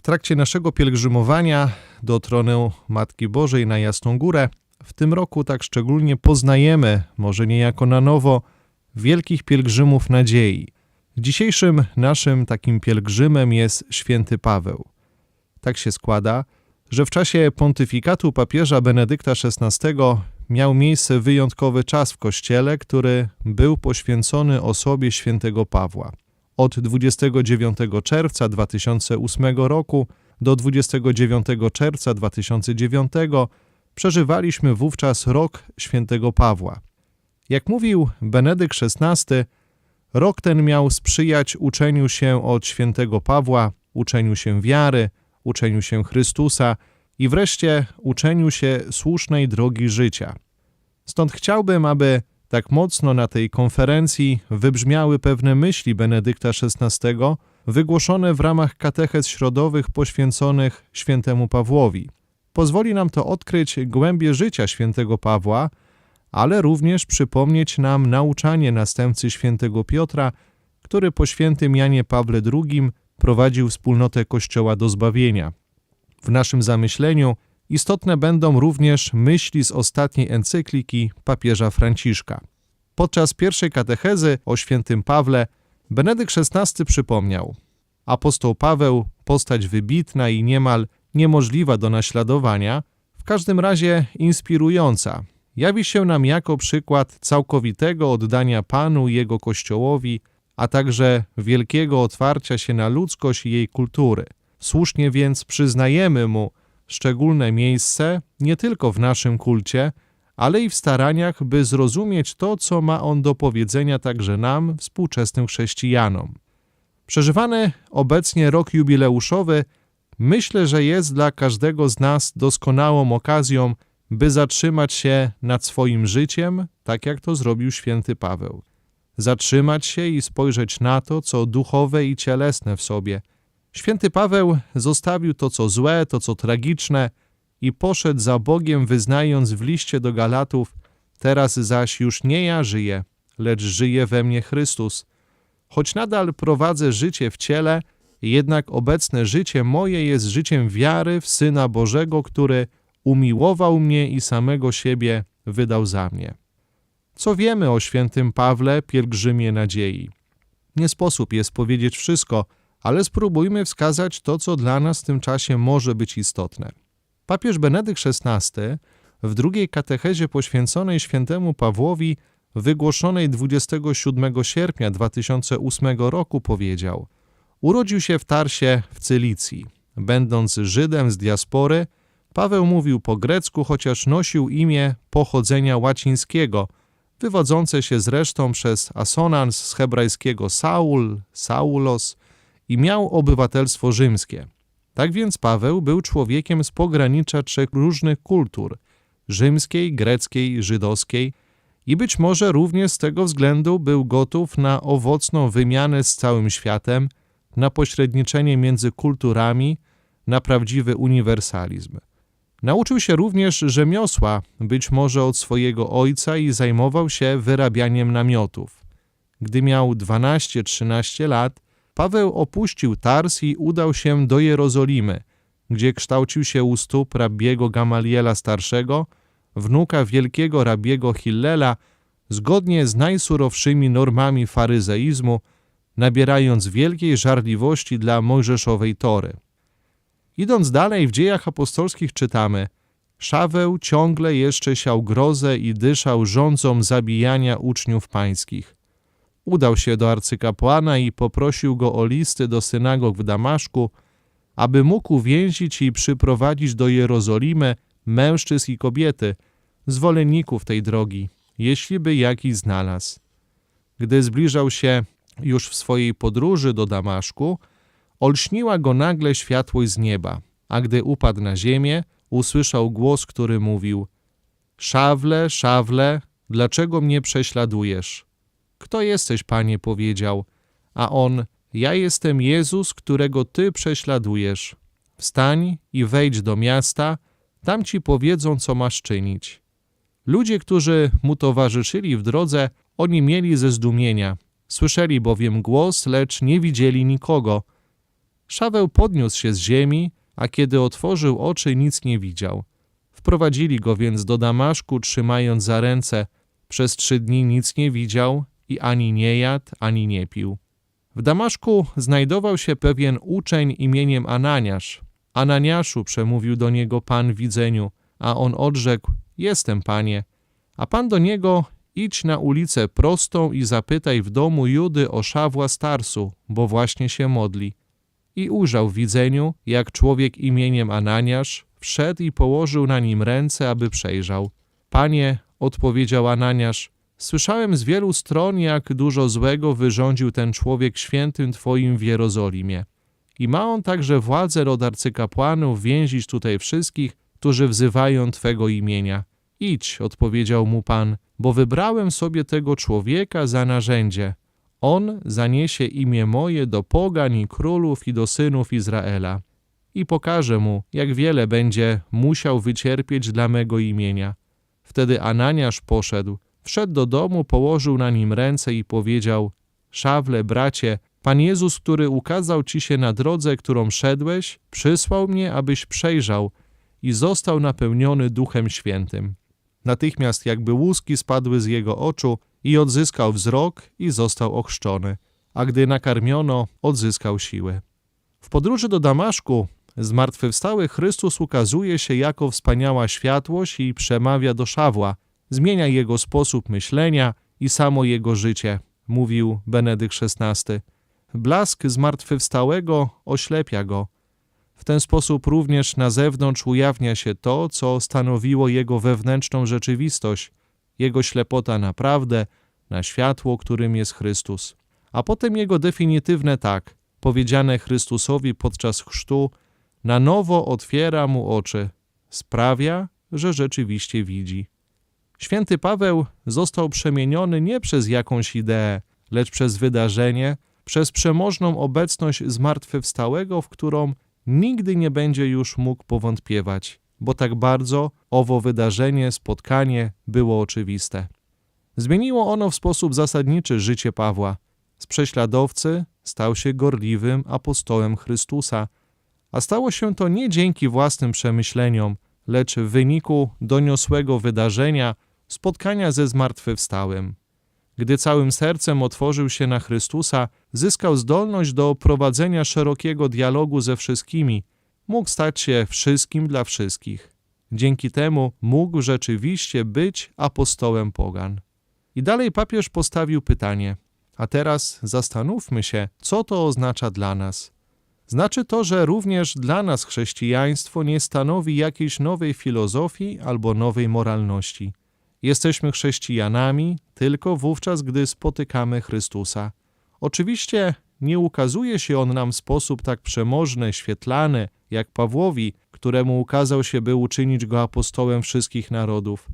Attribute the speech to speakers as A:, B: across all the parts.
A: W trakcie naszego pielgrzymowania do tronu Matki Bożej na Jasną Górę w tym roku tak szczególnie poznajemy, może niejako na nowo, wielkich pielgrzymów nadziei. Dzisiejszym naszym takim pielgrzymem jest święty Paweł. Tak się składa, że w czasie pontyfikatu papieża Benedykta XVI miał miejsce wyjątkowy czas w Kościele, który był poświęcony osobie świętego Pawła. Od 29 czerwca 2008 roku do 29 czerwca 2009 przeżywaliśmy wówczas rok świętego Pawła. Jak mówił Benedykt XVI, rok ten miał sprzyjać uczeniu się od świętego Pawła, uczeniu się wiary, uczeniu się Chrystusa i wreszcie uczeniu się słusznej drogi życia. Stąd chciałbym, aby tak mocno na tej konferencji wybrzmiały pewne myśli Benedykta XVI, wygłoszone w ramach katechez środowych poświęconych świętemu Pawłowi. Pozwoli nam to odkryć głębie życia świętego Pawła, ale również przypomnieć nam nauczanie następcy świętego Piotra, który po świętym Janie Pawle II prowadził wspólnotę Kościoła do zbawienia. W naszym zamyśleniu istotne będą również myśli z ostatniej encykliki papieża Franciszka. Podczas pierwszej katechezy o świętym Pawle Benedykt XVI przypomniał: Apostoł Paweł, postać wybitna i niemal niemożliwa do naśladowania, w każdym razie inspirująca, jawi się nam jako przykład całkowitego oddania Panu i Jego Kościołowi, a także wielkiego otwarcia się na ludzkość i jej kultury. Słusznie więc przyznajemy mu szczególne miejsce nie tylko w naszym kulcie, ale i w staraniach, by zrozumieć to, co ma on do powiedzenia także nam, współczesnym chrześcijanom. Przeżywany obecnie rok jubileuszowy myślę, że jest dla każdego z nas doskonałą okazją, by zatrzymać się nad swoim życiem, tak jak to zrobił święty Paweł. Zatrzymać się i spojrzeć na to, co duchowe i cielesne w sobie. Święty Paweł zostawił to, co złe, to, co tragiczne i poszedł za Bogiem, wyznając w liście do Galatów: Teraz zaś już nie ja żyję, lecz żyje we mnie Chrystus. Choć nadal prowadzę życie w ciele, jednak obecne życie moje jest życiem wiary w Syna Bożego, który umiłował mnie i samego siebie wydał za mnie. Co wiemy o świętym Pawle, pielgrzymie nadziei? Nie sposób jest powiedzieć wszystko, ale spróbujmy wskazać to, co dla nas w tym czasie może być istotne. Papież Benedykt XVI w drugiej katechezie poświęconej świętemu Pawłowi, wygłoszonej 27 sierpnia 2008 roku, powiedział: Urodził się w Tarsie w Cylicji. Będąc Żydem z diaspory, Paweł mówił po grecku, chociaż nosił imię pochodzenia łacińskiego, wywodzące się zresztą przez asonans z hebrajskiego Saul, Saulos i miał obywatelstwo rzymskie. Tak więc Paweł był człowiekiem z pogranicza trzech różnych kultur rzymskiej, greckiej, żydowskiej i być może również z tego względu był gotów na owocną wymianę z całym światem, na pośredniczenie między kulturami, na prawdziwy uniwersalizm. Nauczył się również rzemiosła, być może od swojego ojca i zajmował się wyrabianiem namiotów. Gdy miał 12-13 lat, Paweł opuścił Tars i udał się do Jerozolimy, gdzie kształcił się u stóp rabiego Gamaliela starszego, wnuka wielkiego rabiego Hillela, zgodnie z najsurowszymi normami faryzeizmu, nabierając wielkiej żarliwości dla mojżeszowej tory. Idąc dalej w dziejach apostolskich czytamy Szaweł ciągle jeszcze siał grozę i dyszał rządzą zabijania uczniów pańskich. Udał się do arcykapłana i poprosił go o listy do synagog w Damaszku, aby mógł uwięzić i przyprowadzić do Jerozolimy mężczyzn i kobiety, zwolenników tej drogi, jeśli by jaki znalazł. Gdy zbliżał się już w swojej podróży do Damaszku, olśniła go nagle światłość z nieba, a gdy upadł na ziemię, usłyszał głos, który mówił: Szawle, szawle, dlaczego mnie prześladujesz? Kto jesteś, panie? powiedział. A on: Ja jestem Jezus, którego ty prześladujesz. Wstań i wejdź do miasta, tam ci powiedzą, co masz czynić. Ludzie, którzy mu towarzyszyli w drodze, oni mieli ze zdumienia. Słyszeli bowiem głos, lecz nie widzieli nikogo. Szaweł podniósł się z ziemi, a kiedy otworzył oczy, nic nie widział. Wprowadzili go więc do Damaszku, trzymając za ręce. Przez trzy dni nic nie widział i ani nie jadł, ani nie pił. W Damaszku znajdował się pewien uczeń imieniem Ananiasz. Ananiaszu przemówił do niego Pan w widzeniu, a on odrzekł: Jestem, panie. A pan do niego: Idź na ulicę prostą i zapytaj w domu Judy o Szawła Starsu, bo właśnie się modli. I ujrzał w widzeniu, jak człowiek imieniem Ananiasz wszedł i położył na nim ręce, aby przejrzał. Panie, odpowiedział Ananiasz, słyszałem z wielu stron, jak dużo złego wyrządził ten człowiek świętym Twoim w Jerozolimie. I ma on także władzę od arcykapłanów więzić tutaj wszystkich, którzy wzywają Twego imienia. Idź, odpowiedział mu Pan, bo wybrałem sobie tego człowieka za narzędzie. On zaniesie imię moje do pogań i królów i do synów Izraela. I pokażę mu, jak wiele będzie musiał wycierpieć dla mego imienia. Wtedy Ananiasz poszedł, wszedł do domu, położył na nim ręce i powiedział: Szawle, bracie, Pan Jezus, który ukazał ci się na drodze, którą szedłeś, przysłał mnie, abyś przejrzał i został napełniony Duchem Świętym. Natychmiast jakby łuski spadły z jego oczu i odzyskał wzrok i został ochrzczony, a gdy nakarmiono, odzyskał siły. W podróży do Damaszku zmartwychwstały Chrystus ukazuje się jako wspaniała światłość i przemawia do Szawła, zmienia jego sposób myślenia i samo jego życie, mówił Benedykt XVI. Blask zmartwychwstałego oślepia go. W ten sposób również na zewnątrz ujawnia się to, co stanowiło jego wewnętrzną rzeczywistość, jego ślepota na prawdę, na światło, którym jest Chrystus. A potem jego definitywne tak, powiedziane Chrystusowi podczas chrztu, na nowo otwiera mu oczy, sprawia, że rzeczywiście widzi. Święty Paweł został przemieniony nie przez jakąś ideę, lecz przez wydarzenie, przez przemożną obecność zmartwychwstałego, w którą nigdy nie będzie już mógł powątpiewać, bo tak bardzo owo wydarzenie, spotkanie było oczywiste. Zmieniło ono w sposób zasadniczy życie Pawła. Z prześladowcy stał się gorliwym apostołem Chrystusa, a stało się to nie dzięki własnym przemyśleniom, lecz w wyniku doniosłego wydarzenia, spotkania ze zmartwychwstałym. Gdy całym sercem otworzył się na Chrystusa, zyskał zdolność do prowadzenia szerokiego dialogu ze wszystkimi, mógł stać się wszystkim dla wszystkich. Dzięki temu mógł rzeczywiście być apostołem pogan. I dalej papież postawił pytanie: A teraz zastanówmy się, co to oznacza dla nas. Znaczy to, że również dla nas chrześcijaństwo nie stanowi jakiejś nowej filozofii albo nowej moralności. Jesteśmy chrześcijanami tylko wówczas, gdy spotykamy Chrystusa. Oczywiście nie ukazuje się on nam w sposób tak przemożny, świetlany, jak Pawłowi, któremu ukazał się, by uczynić go apostołem wszystkich narodów.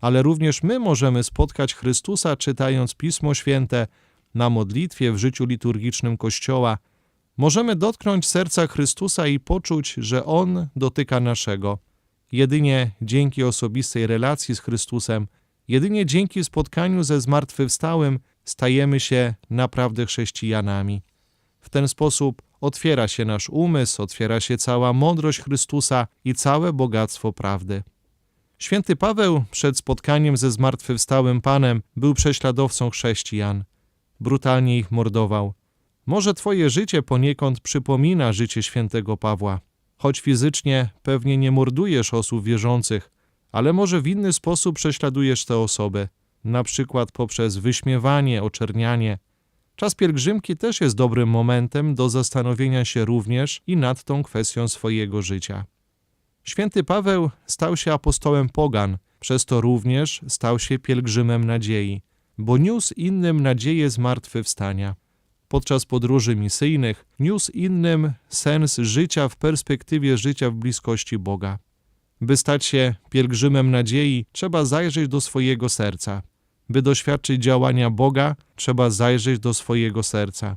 A: Ale również my możemy spotkać Chrystusa, czytając Pismo Święte, na modlitwie w życiu liturgicznym Kościoła. Możemy dotknąć serca Chrystusa i poczuć, że On dotyka naszego. Jedynie dzięki osobistej relacji z Chrystusem, jedynie dzięki spotkaniu ze zmartwychwstałym stajemy się naprawdę chrześcijanami. W ten sposób otwiera się nasz umysł, otwiera się cała mądrość Chrystusa i całe bogactwo prawdy. Święty Paweł przed spotkaniem ze zmartwychwstałym Panem był prześladowcą chrześcijan. Brutalnie ich mordował. Może twoje życie poniekąd przypomina życie świętego Pawła. Choć fizycznie pewnie nie mordujesz osób wierzących, ale może w inny sposób prześladujesz te osoby, na przykład poprzez wyśmiewanie, oczernianie. Czas pielgrzymki też jest dobrym momentem do zastanowienia się również i nad tą kwestią swojego życia. Święty Paweł stał się apostołem pogan, przez to również stał się pielgrzymem nadziei, bo niósł innym nadzieję zmartwychwstania podczas podróży misyjnych niósł innym sens życia w perspektywie życia w bliskości Boga. By stać się pielgrzymem nadziei, trzeba zajrzeć do swojego serca. By doświadczyć działania Boga, trzeba zajrzeć do swojego serca.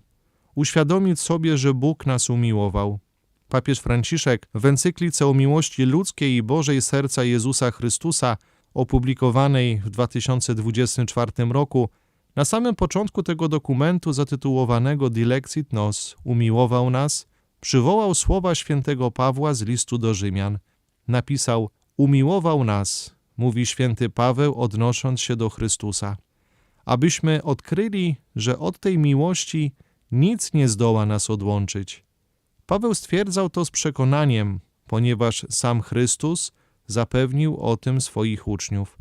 A: Uświadomić sobie, że Bóg nas umiłował. Papież Franciszek w encyklice o miłości ludzkiej i Bożej serca Jezusa Chrystusa, opublikowanej w 2024 roku, na samym początku tego dokumentu zatytułowanego Dilexit Nos umiłował nas, przywołał słowa świętego Pawła z listu do Rzymian. Napisał: Umiłował nas, mówi święty Paweł, odnosząc się do Chrystusa, abyśmy odkryli, że od tej miłości nic nie zdoła nas odłączyć. Paweł stwierdzał to z przekonaniem, ponieważ sam Chrystus zapewnił o tym swoich uczniów.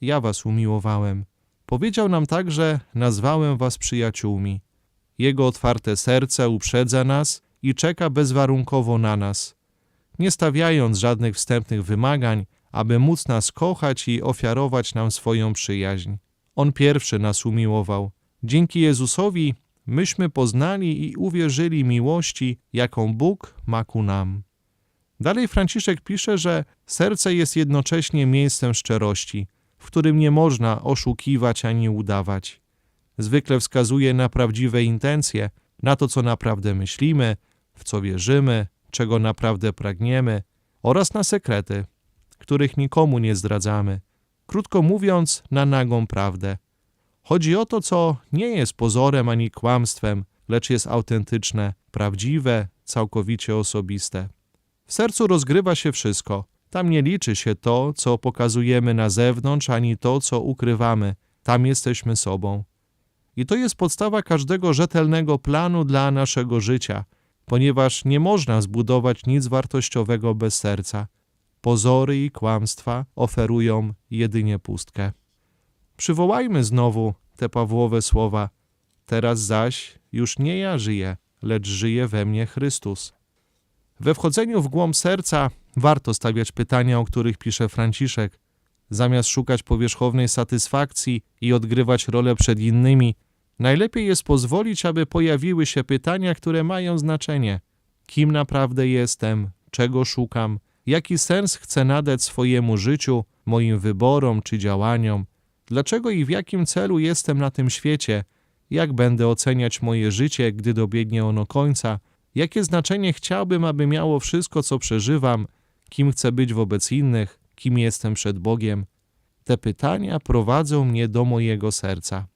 A: Ja was umiłowałem. Powiedział nam także: Nazwałem was przyjaciółmi. Jego otwarte serce uprzedza nas i czeka bezwarunkowo na nas, nie stawiając żadnych wstępnych wymagań, aby móc nas kochać i ofiarować nam swoją przyjaźń. On pierwszy nas umiłował. Dzięki Jezusowi myśmy poznali i uwierzyli miłości, jaką Bóg ma ku nam. Dalej Franciszek pisze, że serce jest jednocześnie miejscem szczerości, w którym nie można oszukiwać ani udawać. Zwykle wskazuje na prawdziwe intencje, na to, co naprawdę myślimy, w co wierzymy, czego naprawdę pragniemy, oraz na sekrety, których nikomu nie zdradzamy. Krótko mówiąc, na nagą prawdę. Chodzi o to, co nie jest pozorem ani kłamstwem, lecz jest autentyczne, prawdziwe, całkowicie osobiste. W sercu rozgrywa się wszystko. Tam nie liczy się to, co pokazujemy na zewnątrz, ani to, co ukrywamy. Tam jesteśmy sobą. I to jest podstawa każdego rzetelnego planu dla naszego życia, ponieważ nie można zbudować nic wartościowego bez serca. Pozory i kłamstwa oferują jedynie pustkę. Przywołajmy znowu te Pawłowe słowa: Teraz zaś już nie ja żyję, lecz żyje we mnie Chrystus. We wchodzeniu w głąb serca warto stawiać pytania, o których pisze Franciszek. Zamiast szukać powierzchownej satysfakcji i odgrywać rolę przed innymi, najlepiej jest pozwolić, aby pojawiły się pytania, które mają znaczenie. Kim naprawdę jestem? Czego szukam? Jaki sens chcę nadać swojemu życiu, moim wyborom czy działaniom? Dlaczego i w jakim celu jestem na tym świecie? Jak będę oceniać moje życie, gdy dobiegnie ono końca? Jakie znaczenie chciałbym, aby miało wszystko, co przeżywam? Kim chcę być wobec innych? Kim jestem przed Bogiem? Te pytania prowadzą mnie do mojego serca.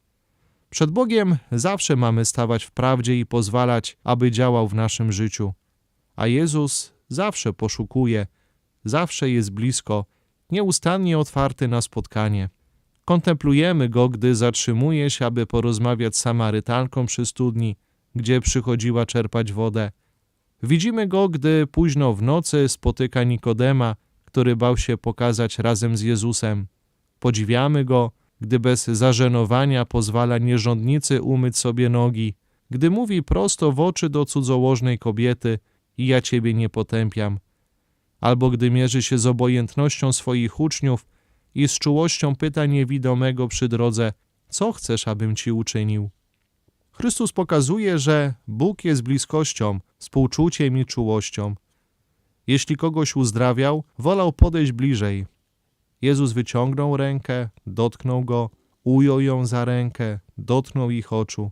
A: Przed Bogiem zawsze mamy stawać w prawdzie i pozwalać, aby działał w naszym życiu. A Jezus zawsze poszukuje, zawsze jest blisko, nieustannie otwarty na spotkanie. Kontemplujemy go, gdy zatrzymuje się, aby porozmawiać z Samarytanką przy studni, gdzie przychodziła czerpać wodę. Widzimy go, gdy późno w nocy spotyka Nikodema, który bał się pokazać razem z Jezusem. Podziwiamy go, gdy bez zażenowania pozwala nierządnicy umyć sobie nogi, gdy mówi prosto w oczy do cudzołożnej kobiety i ja ciebie nie potępiam, albo gdy mierzy się z obojętnością swoich uczniów i z czułością pyta niewidomego przy drodze, co chcesz, abym ci uczynił? Chrystus pokazuje, że Bóg jest bliskością, współczuciem i czułością. Jeśli kogoś uzdrawiał, wolał podejść bliżej. Jezus wyciągnął rękę, dotknął go, ujął ją za rękę, dotknął ich oczu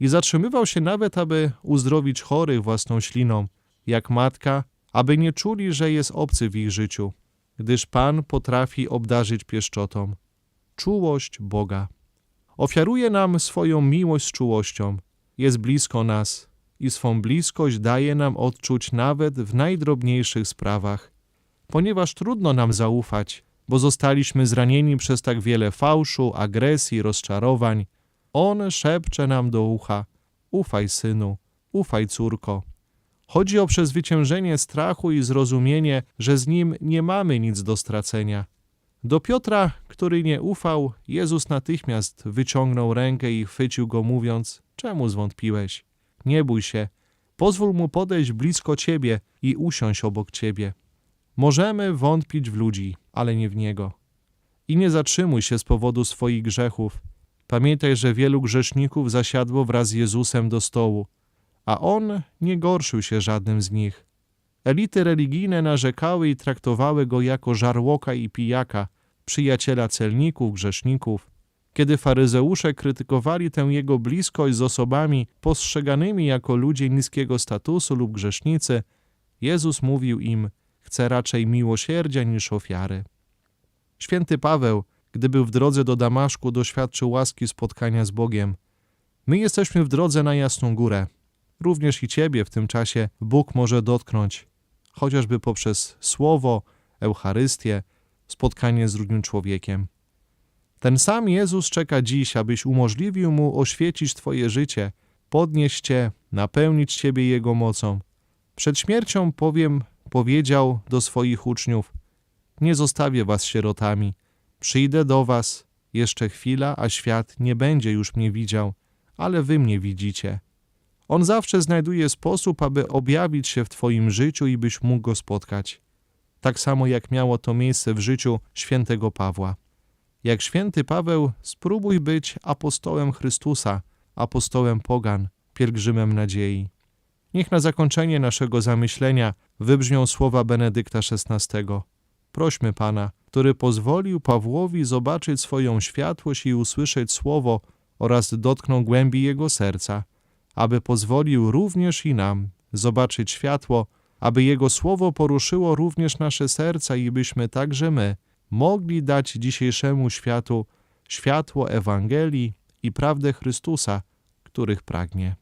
A: i zatrzymywał się nawet, aby uzdrowić chorych własną śliną, jak matka, aby nie czuli, że jest obcy w ich życiu, gdyż Pan potrafi obdarzyć pieszczotą. Czułość Boga. Ofiaruje nam swoją miłość z czułością, jest blisko nas i swą bliskość daje nam odczuć nawet w najdrobniejszych sprawach. Ponieważ trudno nam zaufać, bo zostaliśmy zranieni przez tak wiele fałszu, agresji, rozczarowań, On szepcze nam do ucha: Ufaj, synu, ufaj, córko. Chodzi o przezwyciężenie strachu i zrozumienie, że z nim nie mamy nic do stracenia. Do Piotra, który nie ufał, Jezus natychmiast wyciągnął rękę i chwycił go, mówiąc: Czemu zwątpiłeś? Nie bój się, pozwól mu podejść blisko ciebie i usiąść obok ciebie. Możemy wątpić w ludzi, ale nie w niego. I nie zatrzymuj się z powodu swoich grzechów. Pamiętaj, że wielu grzeszników zasiadło wraz z Jezusem do stołu, a on nie gorszył się żadnym z nich. Elity religijne narzekały i traktowały go jako żarłoka i pijaka, przyjaciela celników, grzeszników. Kiedy faryzeusze krytykowali tę jego bliskość z osobami postrzeganymi jako ludzie niskiego statusu lub grzesznicy, Jezus mówił im: Chcę raczej miłosierdzia niż ofiary. Święty Paweł, gdy był w drodze do Damaszku, doświadczył łaski spotkania z Bogiem. My jesteśmy w drodze na Jasną Górę. również i ciebie w tym czasie Bóg może dotknąć, chociażby poprzez słowo, Eucharystię, spotkanie z drugim człowiekiem. Ten sam Jezus czeka dziś, abyś umożliwił mu oświecić Twoje życie, podnieść Cię, napełnić Ciebie Jego mocą. Przed śmiercią powiem, powiedział do swoich uczniów: Nie zostawię Was sierotami, przyjdę do Was, jeszcze chwila, a świat nie będzie już mnie widział, ale Wy mnie widzicie. On zawsze znajduje sposób, aby objawić się w Twoim życiu i byś mógł go spotkać. Tak samo jak miało to miejsce w życiu świętego Pawła. Jak święty Paweł, spróbuj być apostołem Chrystusa, apostołem pogan, pielgrzymem nadziei. Niech na zakończenie naszego zamyślenia wybrzmią słowa Benedykta XVI. Prośmy Pana, który pozwolił Pawłowi zobaczyć swoją światłość i usłyszeć słowo oraz dotknął głębi jego serca, aby pozwolił również i nam zobaczyć światło, aby jego słowo poruszyło również nasze serca i byśmy także my mogli dać dzisiejszemu światu światło Ewangelii i prawdę Chrystusa, których pragnie.